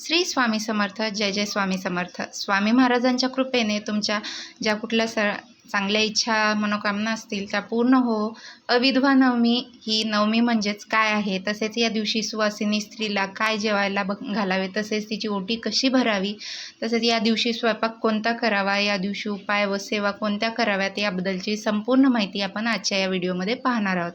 श्री स्वामी समर्थ जय जय स्वामी समर्थ. स्वामी महाराजांच्या कृपेने तुमच्या ज्या कुठल्या स चांगल्या इच्छा मनोकामना असतील त्या पूर्ण हो. अविधवा नवमी ही नवमी म्हणजेच काय आहे? तसेच या दिवशी सुवासिनी स्त्रीला काय जेवायला बघ घालावे? तसेच तिची ओटी कशी भरावी? तसेच या दिवशी स्वयंपाक कोणता करावा? या दिवशी उपाय व सेवा कोणत्या कराव्यात? याबद्दलची संपूर्ण माहिती आपण आजच्या या व्हिडिओमध्ये पाहणार आहोत.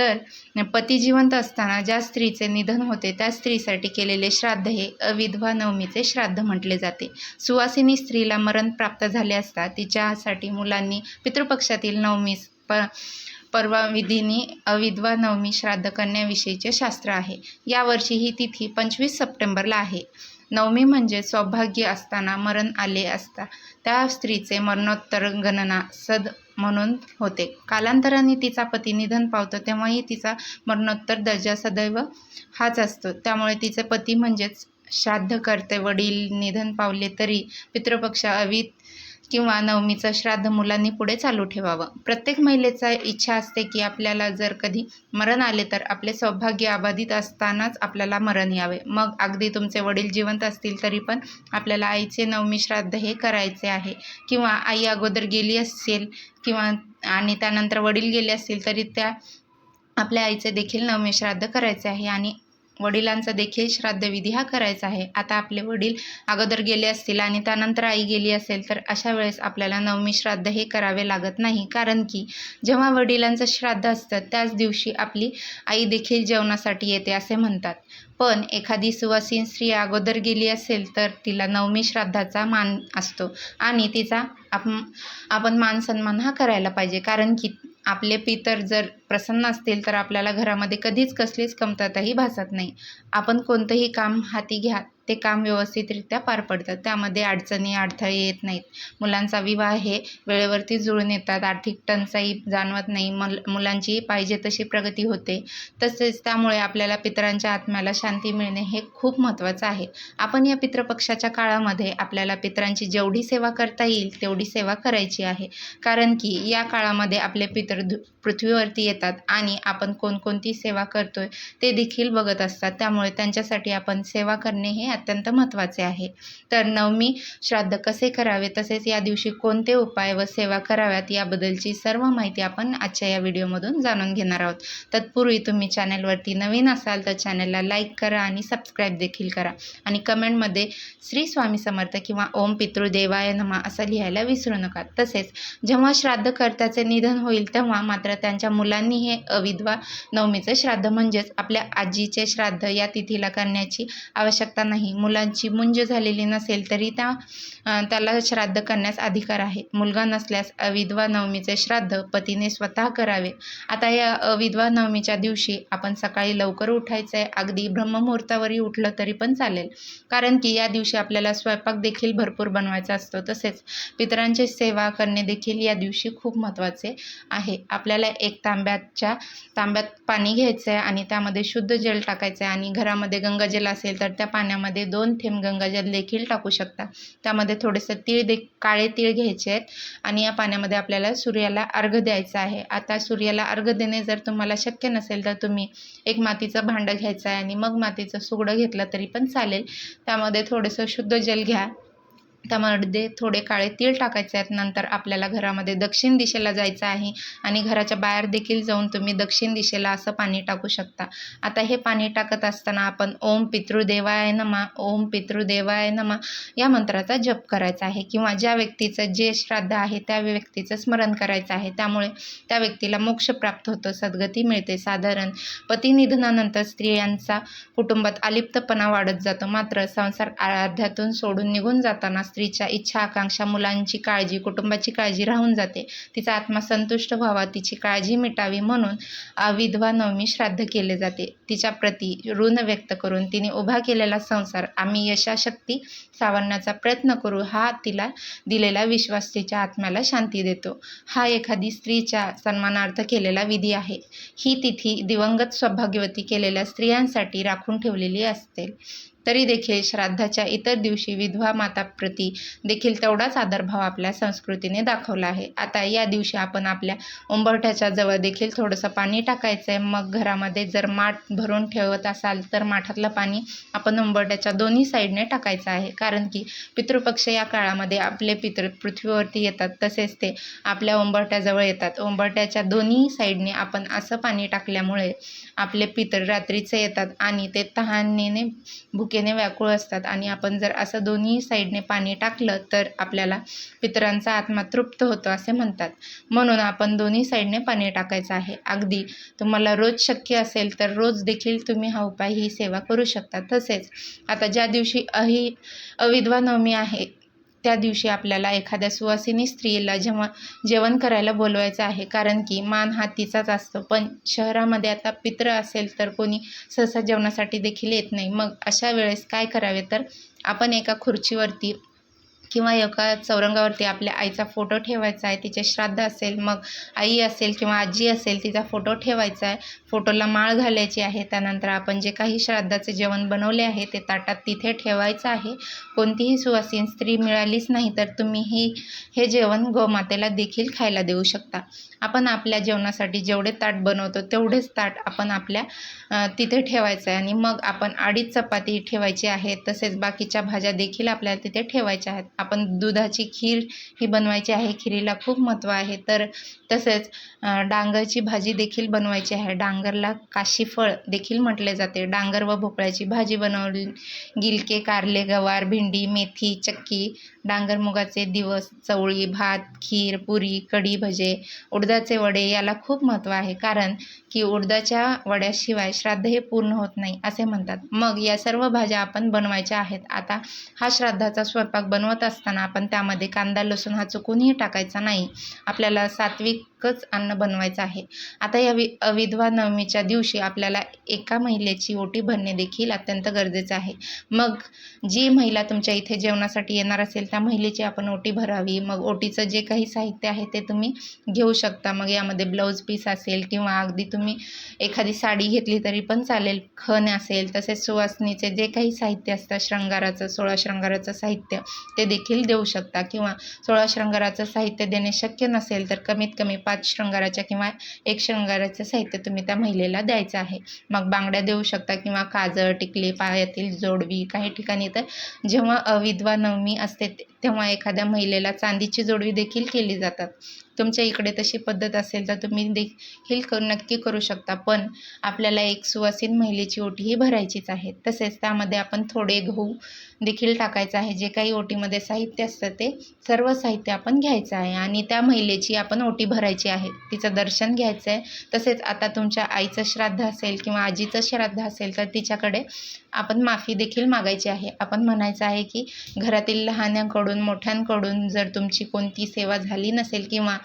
तर पती जिवंत असताना ज्या स्त्रीचे निधन होते त्या स्त्रीसाठी केलेले श्राद्ध हे अविधवा नवमीचे श्राद्ध म्हटले जाते. सुवासिनी स्त्रीला मरण प्राप्त झाले असता तिच्यासाठी मुलांनी पितृपक्षातील नवमीस प परवा विधीनी अविधवा नवमी श्राद्ध करण्याविषयीचे शास्त्र आहे. यावर्षी ही तिथी पंचवीस सप्टेंबरला आहे. नवमी म्हणजे सौभाग्य असताना मरण आले असता. त्या स्त्रीचे मरणोत्तर गणना सद म्हणून होते. कालांतराने तिचा पती निधन पावतो तेव्हाही तिचा मरणोत्तर दर्जा सदैव हाच असतो. त्यामुळे तिचे पती म्हणजेच श्राद्ध करते वडील निधन पावले तरी पितृपक्ष अवित किंवा नवमीचं श्राद्ध मुलांनी पुढे चालू ठेवावं. प्रत्येक महिलेचा इच्छा असते की आपल्याला जर कधी मरण आले तर आपले सौभाग्य अबाधित असतानाच आपल्याला मरण यावे. मग अगदी तुमचे वडील जिवंत असतील तरी पण आपल्याला आईचे नवमी श्राद्ध हे करायचे आहे. किंवा आई अगोदर गेली असेल किंवा आणि त्यानंतर वडील गेले असतील तरी त्या आपल्या आईचे देखील नवमी श्राद्ध करायचे आहे आणि वडिलांचा देखील श्राद्धविधी हा करायचा आहे. आता आपले वडील अगोदर गेले असतील आणि त्यानंतर आई गेली असेल तर अशा वेळेस आपल्याला नवमी श्राद्ध हे करावे लागत नाही. कारण की जेव्हा वडिलांचं श्राद्ध असतं त्याच दिवशी आपली आई देखील जेवणासाठी येते असे म्हणतात. पण एखादी सुवासीन स्त्री अगोदर गेली असेल तर तिला नवमी श्राद्धाचा मान असतो आणि तिचा आप आपण मान सन्मान हा करायला पाहिजे. कारण की आपले पितर जर प्रसन्न असतील तर आपल्याला घरामध्ये कधीच कसलीच कमतरताही भासत नाही. आपण कोणतंही काम हाती घ्या ते काम व्यवस्थितरित्या पार पडतं त्यामध्ये अडचणी अडथळे येत नाहीत. मुलांचा विवाह हे वेळेवरती जुळून येतात. आर्थिक टंचाई जाणवत नाही. मल मुलांची पाहिजे तशी प्रगती होते. तसेच त्यामुळे आपल्याला पितरांच्या आत्म्याला शांती मिळणे हे खूप महत्त्वाचं आहे. आपण या पितृपक्षाच्या काळामध्ये आपल्याला पितरांची जेवढी सेवा करता येईल तेवढी सेवा करायची आहे. कारण की या काळामध्ये आपले पितर पृथ्वीवरती येतात आणि आपण कोणकोणती सेवा करतोय ते देखील बघत असतात. त्यामुळे त्यांच्यासाठी आपण सेवा करणे हे अत्यंत महत्त्वाचे आहे. तर नवमी श्राद्ध कसे करावे? तसेच या दिवशी कोणते उपाय व सेवा कराव्यात? याबद्दलची सर्व माहिती आपण आजच्या या व्हिडिओमधून जाणून घेणार आहोत. तत्पूर्वी तुम्ही चॅनलवरती नवीन असाल तर चॅनलला लाईक करा आणि सबस्क्राईब देखील करा. आणि कमेंटमध्ये श्री स्वामी समर्थ किंवा ओम पितृदेवाय नमा असं लिहायला विसरू नका. तसेच जेव्हा श्राद्धकर्त्याचे निधन होईल तेव्हा मात्र त्यांच्या मुलांनी हे अविधवा नवमीचे श्राद्ध म्हणजेच आपल्या आजीचे श्राद्ध या तिथीला करण्याची आवश्यकता नाही. मुलांची मुंज झालेली नसेल तरी त्या त्याला श्राद्ध करण्यास अधिकार आहे. मुलगा नसल्यास अविधवा नवमीचे श्राद्ध पतीने स्वतः करावे. आता या अविधवा नवमीच्या दिवशी आपण सकाळी लवकर उठायचं आहे अगदी ब्रह्ममुहूर्तावरही उठलं तरी पण चालेल. कारण की या दिवशी आपल्याला स्वयंपाक देखील भरपूर बनवायचा असतो. तसेच पितरांची सेवा करणे देखील या दिवशी खूप महत्त्वाचे आहे. आपल्याला एक तांब्याच्या तांब्यात पाणी घ्यायचं आहे आणि त्यामध्ये शुद्ध जल टाकायचं आहे आणि घरामध्ये गंगाजल असेल तर त्या पाण्यामध्ये दोन थेंब गंगाजल देखील टाकू शकता. त्यामध्ये थोडेसे तीळ दे काळे तीळ घ्यायचे आहेत आणि या पाण्यामध्ये आपल्याला सूर्याला अर्घ द्यायचा आहे. आता सूर्याला अर्घ देणे जर तुम्हाला शक्य नसेल तर तुम्ही एक मातीचं भांडं घ्यायचं आहे आणि मग मातीचं सुगडं घेतलं तरी पण चालेल. त्यामध्ये थोडंसं शुद्ध जल घ्या. त्यामध्ये थोडे काळे तीळ टाकायचे आहेत. नंतर आपल्याला घरामध्ये दक्षिण दिशेला जायचं आहे आणि घराच्या बाहेर देखील जाऊन तुम्ही दक्षिण दिशेला असं पाणी टाकू शकता. आता हे पाणी टाकत असताना आपण ओम पितृदेवाय नमा ओम पितृदेवाय नमा या मंत्राचा जप करायचा आहे. किंवा ज्या व्यक्तीचं जे श्राद्ध आहे त्या व्यक्तीचं स्मरण करायचं आहे. त्यामुळे त्या व्यक्तीला मोक्ष प्राप्त होतो सद्गती मिळते. साधारण पती निधनानंतर स्त्रियांचा कुटुंबात अलिप्तपणा वाढत जातो. मात्र संसार अर्ध्यातून सोडून निघून जाताना स्त्रीच्या इच्छा आकांक्षा मुलांची काळजी कुटुंबाची काळजी राहून जाते. तिचा आत्मा संतुष्ट व्हावा तिची काळजी मिटावी म्हणून विधवा नवमी श्राद्ध केले जाते. तिच्या प्रती ऋण व्यक्त करून तिने उभा केलेला संसार आम्ही यशाशक्ती सावरण्याचा प्रयत्न करू हा तिला दिलेला विश्वास तिच्या आत्म्याला शांती देतो. हा एखादी स्त्रीच्या सन्मानार्थ केलेला विधी आहे. ही तिथी दिवंगत सौभाग्यवती केलेल्या स्त्रियांसाठी राखून ठेवलेली असते. तरी देखील श्राद्धाच्या इतर दिवशी विधवा माताप्रती देखील तेवढाच आदरभाव आपल्या संस्कृतीने दाखवला आहे. आता या दिवशी आपण आपल्या उंबरठ्याच्या जवळ देखील थोडंसं पाणी टाकायचं आहे मग घरामध्ये जर माठ भरून ठेवत असाल तर माठातलं पाणी आपण उंबरठ्याच्या दोन्ही साईडने टाकायचं आहे. कारण की पितृपक्ष या काळामध्ये आपले पितृ पृथ्वीवरती येतात तसेच ते आपल्या उंबरठ्याजवळ येतात. उंबरठ्याच्या दोन्ही साईडने आपण असं पाणी टाकल्यामुळे आपले पितृ रात्रीचे येतात आणि ते तहानेने दिशेने व्याकुळ असतात. आणि आपण जर असं दोन्ही साईडने पाणी टाकलं तर आपल्याला पितरांचा आत्मा तृप्त होतो असे म्हणतात. म्हणून आपण दोन्ही साईडने पाणी टाकायचं आहे. अगदी तुम्हाला रोज शक्य असेल तर रोज देखील तुम्ही हा उपाय ही सेवा करू शकता. तसेच आता ज्या दिवशी अहि अविधवा नवमी आहे त्या दिवशी आपल्याला एखाद्या सुवासिनी स्त्रीला जेव्हा जेवण करायला बोलवायचं आहे कारण की मान हा तिचाच असतो. पण शहरामध्ये आता पित्र असेल तर कोणी सहसा जेवणासाठी देखील येत नाही. मग अशा वेळेस काय करावे? तर आपण एका खुर्चीवरती किंवा एका चौरंगावरती आपल्या आईचा फोटो ठेवायचा आहे तिचे श्राद्ध असेल मग आई असेल किंवा आजी असेल तिचा फोटो ठेवायचा आहे फोटोला माळ घालायची आहे त्यानंतर आपण जे काही श्राद्धाचे जेवण बनवले आहे ते ताटात तिथे ठेवायचं आहे. कोणतीही सुवासीन स्त्री मिळालीच नाही तर तुम्ही ही हे जेवण गोमातेला देखील खायला देऊ शकता. आपण आपल्या जेवणासाठी जेवढे ताट बनवतो तेवढेच ताट आपण आपल्या तिथे ठेवायचं आहे. आणि मग आपण अडीच चपाती ठेवायची आहे तसेच बाकीच्या भाज्या देखील आपल्याला तिथे ठेवायच्या आहेत. आपण दुधाची खीर ही बनवायची आहे. खिरीला खूप महत्त्व आहे. तर तसेच डांगरची भाजी देखील बनवायची आहे. डांगरला काशीफळ देखील म्हटले जाते. डांगर व भोपळ्याची भाजी बनवली गिलके कारले गवार भेंडी मेथी चक्की डांगर मुगाचे दिवस चवळी भात खीर पुरी कढी भजे उडदाचे वडे याला खूप महत्त्व आहे. कारण की उडदाच्या वड्याशिवाय श्राद्ध हे पूर्ण होत नाही असे म्हणतात. मग या सर्व भाज्या आपण बनवायच्या आहेत. आता हा श्राद्धाचा स्वयंपाक बनवत असताना आपण त्यामध्ये कांदा लसूण हा चुकूनही टाकायचा नाही. आपल्याला सात्विक इतकंच अन्न बनवायचं आहे. आता या वि विधवा नवमीच्या दिवशी आपल्याला एका महिलेची ओटी भरणे देखील अत्यंत गरजेचं आहे. मग जी महिला तुमच्या इथे जेवणासाठी येणार असेल त्या महिलेची आपण ओटी भरावी. मग ओटीचं जे काही साहित्य आहे ते तुम्ही घेऊ शकता. मग यामध्ये ब्लाऊज पीस असेल किंवा अगदी तुम्ही एखादी साडी घेतली तरी पण चालेल खण असेल तसेच सुवासनीचे जे काही साहित्य असतं श्रृंगाराचं सोळा शृंगाराचं साहित्य ते देखील देऊ शकता. किंवा सोळा श्रृंगाराचं साहित्य देणे शक्य नसेल तर कमीत कमी पाच शृंगाराच्या किंवा एक शृंगाराचं साहित्य तुम्ही त्या महिलेला द्यायचं आहे. मग बांगड्या देऊ शकता किंवा काजळ टिकली पायातील जोडवी काही ठिकाणी तर जेव्हा अविधवा नवमी असते तेव्हा एखाद्या महिलेला चांदीची जोडवी देखील केली जातात. तुमच्या इकडे तशी पद्धत असेल तर तुम्ही देखील करू नक्की करू शकता. पण आपल्याला एक सुवासीन महिलेची ओटी ही भरायचीच आहे. तसेच त्यामध्ये आपण थोडे गहू देखील टाकायचं आहे. जे काही ओटीमध्ये साहित्य असतं ते सर्व साहित्य आपण घ्यायचं आहे. आणि त्या महिलेची आपण ओटी भरायची आहे. तिचं दर्शन घ्यायचं आहे तसेच आता तुमच्या आईचं श्राद्ध असेल किंवा आजीचं श्राद्ध असेल तर तिच्याकडे आपण माफी देखील मागायची आहे. आपण म्हणायचं आहे की घरातील लहान्यांकडून मोठ्यांकडून जर तुमची कोणती सेवा झाली नसेल किंवा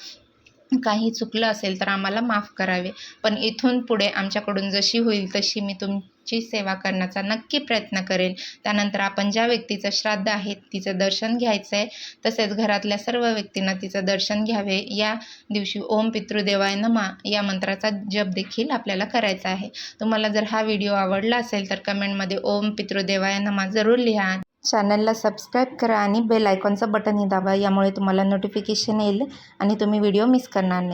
काही चुकलं असेल तर आम्हाला माफ करावे. पण इथून पुढे आमच्याकडून जशी होईल तशी मी तुमची सेवा करण्याचा नक्की प्रयत्न करेल त्यानंतर आपण ज्या व्यक्तीचं श्राद्ध आहे तिचं दर्शन घ्यायचं आहे तसेच घरातल्या सर्व व्यक्तींना तिचं दर्शन घ्यावे. या दिवशी ओम पितृदेवाय नमा या मंत्राचा जप देखील आपल्याला करायचा आहे. तुम्हाला जर हा व्हिडिओ आवडला असेल तर कमेंटमध्ये ओम पितृदेवाय नमा जरूर लिहा. चॅनलला सबस्क्राईब करा आणि बेल आयकॉनचं बटनही दाबा यामुळे तुम्हाला नोटिफिकेशन येईल आणि तुम्ही व्हिडिओ मिस करणार नाही.